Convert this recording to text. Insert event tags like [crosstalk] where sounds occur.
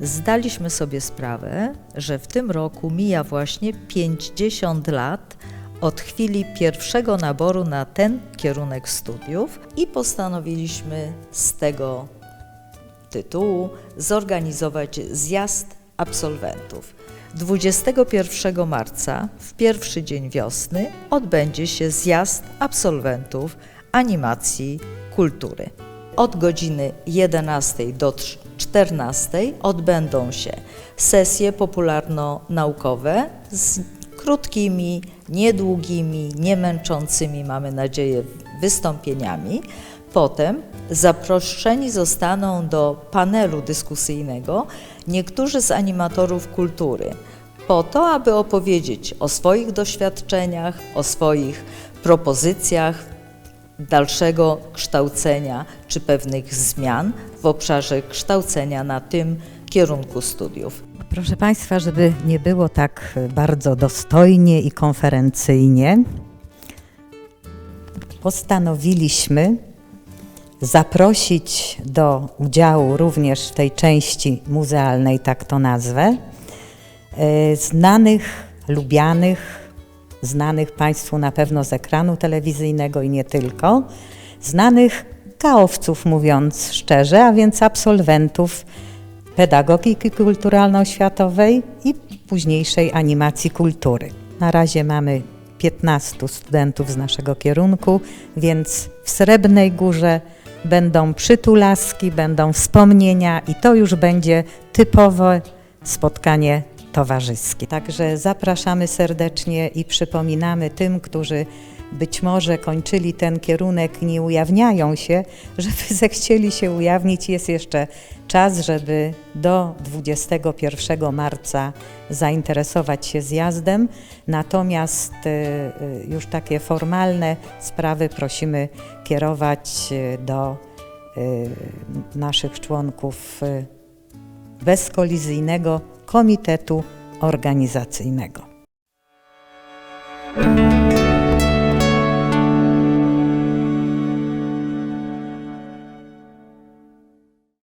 zdaliśmy sobie sprawę, że w tym roku mija właśnie 50 lat od chwili pierwszego naboru na ten kierunek studiów i postanowiliśmy z tego tytułu zorganizować zjazd absolwentów. 21 marca, w pierwszy dzień wiosny, odbędzie się zjazd absolwentów animacji kultury. Od godziny 11 do 14 odbędą się sesje popularno-naukowe z krótkimi, niedługimi, niemęczącymi, mamy nadzieję, wystąpieniami. Potem zaproszeni zostaną do panelu dyskusyjnego niektórzy z animatorów kultury, po to, aby opowiedzieć o swoich doświadczeniach, o swoich propozycjach dalszego kształcenia czy pewnych zmian w obszarze kształcenia na tym kierunku studiów. Proszę Państwa, żeby nie było tak bardzo dostojnie i konferencyjnie, postanowiliśmy zaprosić do udziału również w tej części muzealnej, tak to nazwę, e, znanych, lubianych, znanych Państwu na pewno z ekranu telewizyjnego i nie tylko, znanych kaowców, mówiąc szczerze, a więc absolwentów pedagogiki kulturalno-oświatowej i późniejszej animacji kultury. Na razie mamy 15 studentów z naszego kierunku, więc w Srebrnej Górze będą przytulaski, będą wspomnienia i to już będzie typowe spotkanie towarzyskie. Także zapraszamy serdecznie i przypominamy tym, którzy być może kończyli ten kierunek, nie ujawniają się, żeby [laughs] zechcieli się ujawnić. Jest jeszcze czas, żeby do 21 marca zainteresować się zjazdem. Natomiast y, y, już takie formalne sprawy prosimy kierować y, do naszych członków bezkolizyjnego komitetu organizacyjnego.